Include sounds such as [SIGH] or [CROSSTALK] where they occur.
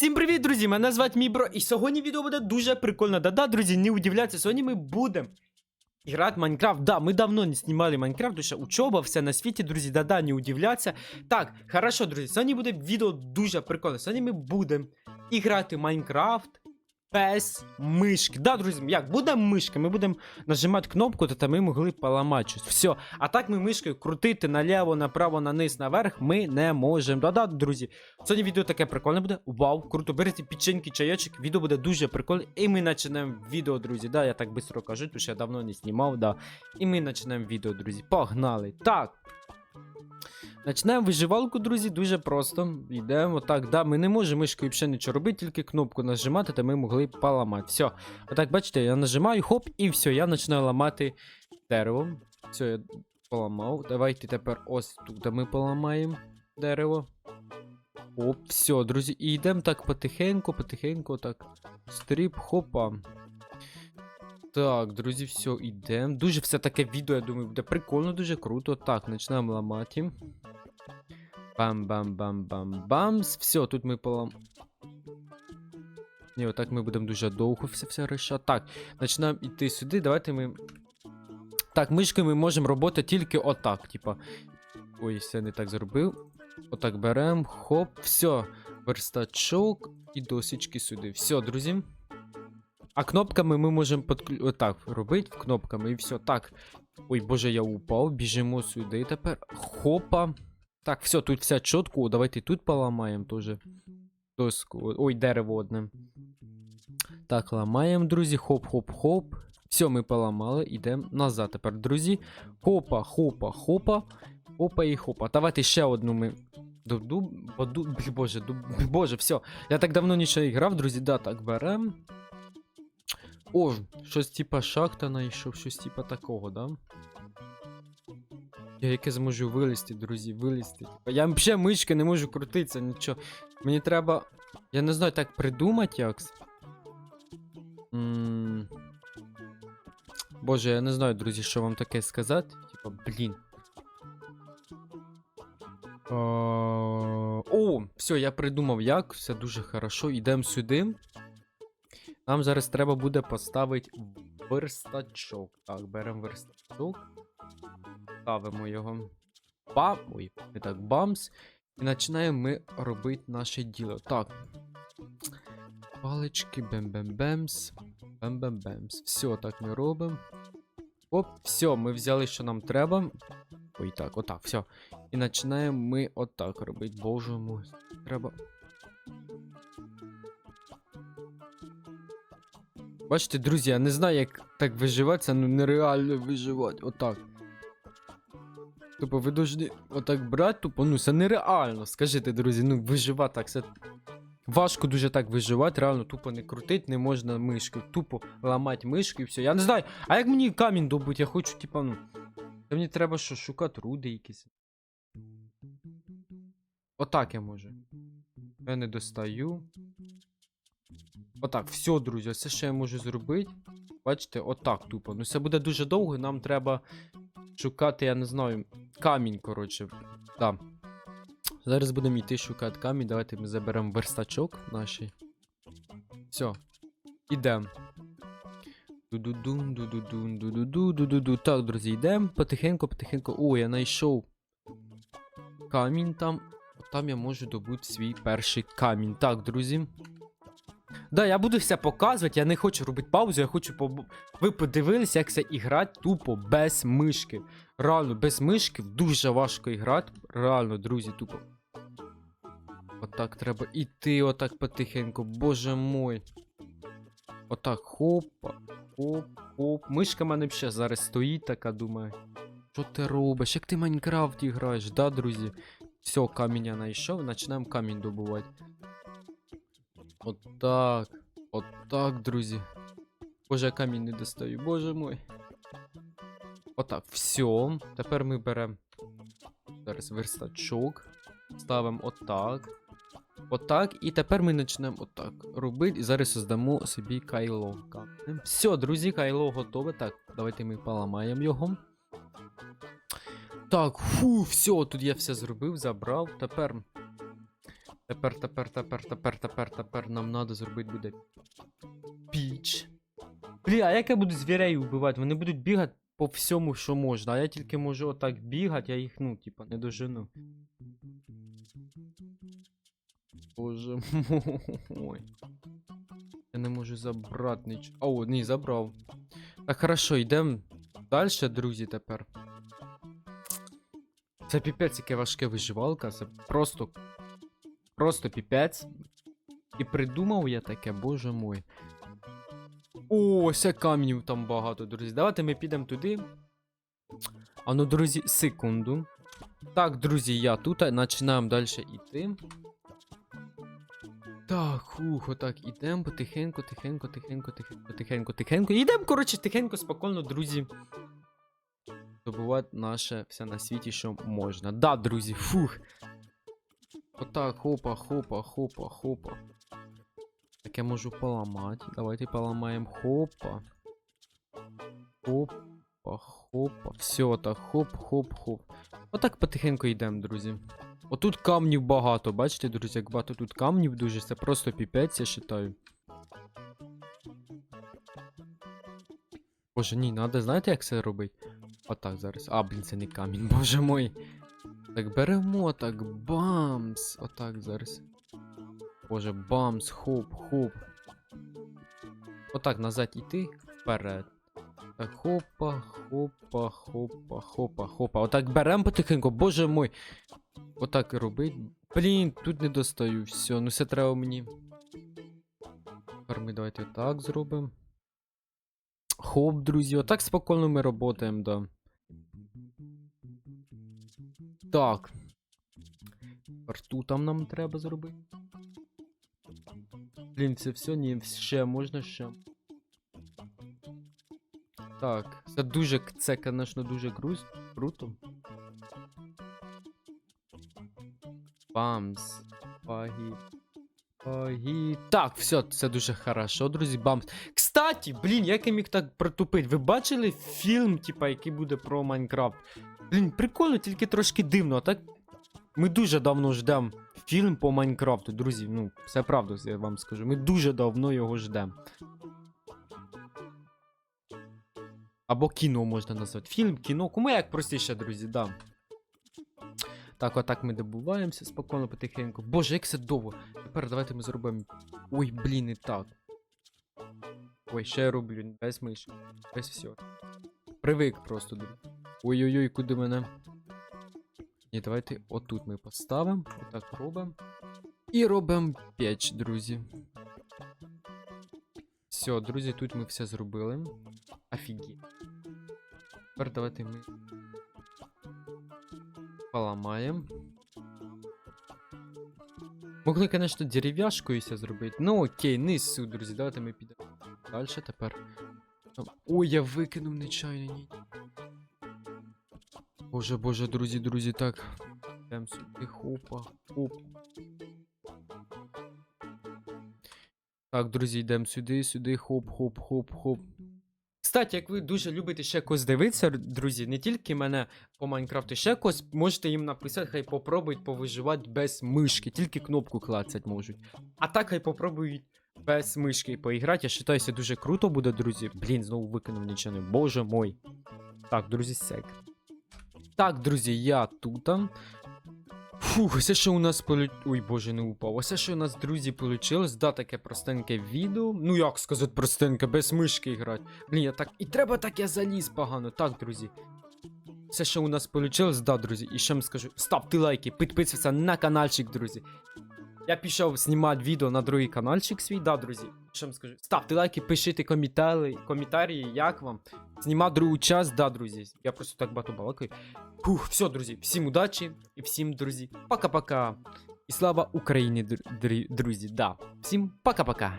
Всім привіт, друзі! Мене звати Мібро, і сьогодні відео буде дуже прикольно. Да-да, друзі, не удивляйтеся, сьогодні ми будемо грати Майнкрафт. Да, ми давно не знімали Майнкрафт, тому що учоба, все на світі, друзі, да-да, не удивляться. Так, хорошо, друзі, сьогодні буде відео дуже прикольне. Сьогодні ми будемо грати Майнкрафт без мишки. Да, друзі, як буде мишка, ми будемо нажимати кнопку, то ми могли поламати щось. Все. А так ми мишкою крутити наліво, направо, наниз, наверх ми не можемо. Да-да, друзі. Сьогодні відео таке прикольне буде. Вау, круто, берете печеньки, чайочок. Відео буде дуже прикольне. І ми почнемо відео, друзі. Да, я так швидко кажу, тому що я давно не знімав, да. І ми почнемо відео, друзі. Погнали. Так. Починаємо виживалку, друзі, дуже просто. Йдемо так, да, ми не можемо мишкою взагалі нічого робити, тільки кнопку нажимати, то ми могли поламати. Все. Отак, бачите, я нажимаю, хоп, і все, я починаю ламати дерево. Все, я поламав. Давайте тепер ось тут ми поламаємо дерево. Оп, все, друзі, і йдемо так потихеньку, потихеньку, так. Стріп, хопа. Так, друзі, все, йдемо. Дуже все таке відео, я думаю, буде прикольно, дуже круто. Так, починаємо ламати. Бам-бам-бам-бам-бамс. Все, тут ми полам. Ні, отак ми будемо дуже довго все все рішати. Так, починаємо йти сюди. Давайте ми. Так, мишкою ми можемо робити тільки отак, типа. Ой, все не так зробив. Отак беремо, хоп, все. Верстачок і досічки сюди. Все, друзі. А кнопками ми можемо подклю... отак робити кнопками і все. Так. Ой, боже, я упав. Біжимо сюди тепер. Хопа. Так, все, тут все чітко. Давайте тут поламаємо теж. Доску. Ой, дерево одне. Так, ламаємо, друзі. Хоп-хоп-хоп. Все, ми поламали. Йдемо назад тепер, друзі. Хопа, хопа, хопа. Хопа і хопа. Давайте ще одну ми. Боже, боже, все. Я так давно нічого грав, друзі. Да, так берем. О, щось типа шахта знайшов, щось типа такого, да? Я яке зможу вилізти, друзі, вилізти. Я взагалі мишки не можу крутитися, нічого. Мені треба. Я не знаю, так придумати якось. М, Боже, я не знаю, друзі, що вам таке сказати. Типа, блін. О, все, я придумав як, все дуже хорошо. Йдемо сюди. Нам зараз треба буде поставити верстачок. Так, беремо верстачок. Ставимо його. Бам. Ой, не так, бамс. І починаємо ми робити наше діло. Так. Палички, бем-бем-бемс. Бем-бем-бемс. Все, так ми робимо. Оп, все, ми взяли, що нам треба. Ой, так, отак, все. І починаємо ми отак робити. Боже мой. Треба. Бачите, друзі, я не знаю, як так виживати, це ну нереально виживати. Отак. Тупо ви должны отак брати, тупо, ну це нереально. Скажіть, друзі, ну виживати так, це важко дуже так виживати, реально тупо не крутить, не можна мишки. Тупо ламати мишки і все. Я не знаю, а як мені камінь добути? Я хочу, типа, ну. Та мені треба що, шукати руди якісь. Отак я можу. Я не достаю. Отак, все, друзі, все, що я можу зробити. Бачите, отак тупо. Ну це буде дуже довго, нам треба шукати, я не знаю, камінь, коротше. Да. Зараз будемо йти шукати камінь. Давайте ми заберемо верстачок наш. Все. Ідемо. Так, друзі, йдемо. Потихеньку, потихеньку. О, я знайшов камінь там. Там я можу добути свій перший камінь. Так, друзі. Да, я буду все показувати, я не хочу робити паузу, я хочу поб... Ви подивилися, як це іграти тупо без мишки. Реально, без мишки дуже важко іграти. Реально, друзі, тупо. Отак треба іти, отак потихеньку, боже мой. Отак, хопа, хоп, хоп. Мишка в мене ще зараз стоїть, така думаю. Що ти робиш? Як ти в Майнкрафті граєш, да, друзі? Все, камінь я знайшов, починаємо камінь добувати. Отак. Отак, друзі. Боже, я камінь не достаю, боже мой. Отак, все. Тепер ми беремо зараз верстачок. Ставимо отак. Отак. І тепер ми почнемо отак робити. І зараз создамо собі кайло. Все, друзі, кайло готове. Так, давайте ми поламаємо його. Так, фу, все, тут я все зробив, забрав. Тепер Тепер, тепер, тепер, тепер, тепер, тепер нам треба зробити буде піч. Блін, а як я буду звірей вбивати? Вони будуть бігати по всьому, що можна, а я тільки можу отак бігати, я їх, ну, типа, не дожену. Боже мой. Я не можу забрати нічого. О, ні, забрав. Так, хорошо, йдемо далі, друзі, тепер. Це піпець, яке важке виживалка, це просто. Просто піпець. І придумав я таке, боже мой. О, ось камнів там багато, друзі. Давайте ми підемо туди. А ну, друзі, секунду. Так, друзі, я тут, починаємо далі йти. Так, хух, отак, ідемо потихеньку, тихенько, тихенько, тихенько, тихенько, тихенько. Ідемо, коротше, тихенько, спокійно, друзі. Добувати наше все на світі, що можна. Да, друзі, фух. Отак, хопа, хопа, хопа, хопа. Так я можу поламати. Давайте поламаємо хопа. Хопа, хопа. Все, так, хоп, хоп, хоп. Отак потихеньку йдемо, друзі. Отут камнів багато, бачите, друзі, як багато тут камнів дуже, це просто піпець, я вважаю. Боже, ні, надо, знаєте, як це робити? Отак зараз. А, блін, це не камінь, [LAUGHS] боже мой. Так беремо, так, бамс. Отак зараз. Боже, бамс, хоп, хоп. Отак назад іти вперед. Так, хопа, хопа, хопа, хопа, хопа. Отак беремо потихеньку, боже мой. Отак і робить. Блін, тут не достаю. Все, ну це треба мені. Тепер ми давайте так зробимо. Хоп, друзі, отак спокійно ми працюємо, да. Так. Тут там нам треба зробити. Блін, це все, ні, ще можна ще. Так, це дуже, це, звісно, дуже груз, круто. Бамс. Пагі. Пагі. Так, все, це дуже хорошо, друзі, бамс. Кстати, блін, як я міг так протупити? Ви бачили фільм, типа, який буде про Майнкрафт? Блін, прикольно, тільки трошки дивно, а так. Ми дуже давно ждемо фільм по Майнкрафту, друзі. Ну, все правда, я вам скажу. Ми дуже давно його ждемо. Або кіно можна назвати. Фільм, кіно, кому як простіше, друзі, да. Так, отак ми добуваємося спокійно, потихеньку. Боже, як це довго. Тепер давайте ми зробимо. Ой, блін, і так. Ой, ще я роблю, без миші. Без всього. Привик просто, друзі. Ой-ой-ой, куди мене? Ні, давайте отут ми поставимо. Отак робимо. І робимо печ, друзі. Все, друзі, тут ми все зробили. Офігеть. Тепер давайте ми поламаємо. Могли, конечно, дерев'яшкою ся зробити. Ну окей, низу, друзі, давайте ми підемо. Далі тепер. Ой, я викинув нечайно ні. Боже, боже, друзі, друзі, так. Йдемо сюди, хопа, хоп. Так, друзі, йдемо сюди, сюди, хоп, хоп, хоп, хоп. Кстати, як ви дуже любите ще когось дивитися, друзі, не тільки мене по Майнкрафту, ще когось можете їм написати, хай попробують повиживати без мишки, тільки кнопку клацать можуть. А так хай попробують без мишки поіграти. Я вважаю, це дуже круто буде, друзі. Блін, знову викинув нічого. Боже мой. Так, друзі, сек. Так, друзі, я тут. Фух, ось що у нас полю... Ой, боже, не упав. Ось що у нас, друзі, вийшло. Да, таке простеньке відео. Ну як сказати простеньке, без мишки грати. Блін, я так. І треба так я заліз погано. Так, друзі. Все, що у нас вийшло, да, друзі. І ще вам скажу, ставте лайки, підписуйтесь на каналчик, друзі. Я пішов знімати відео на другий каналчик свій, да, друзі. Що вам скажу? Ставте лайки, пишіть коментарі, коментарі, як вам. Знімати другу час, да, друзі. Я просто так багато балакаю. Фух, все, друзі, всім удачі і всім, друзі, пока-пока. І слава Україні, др- др- друзі, да. Всім пока-пока.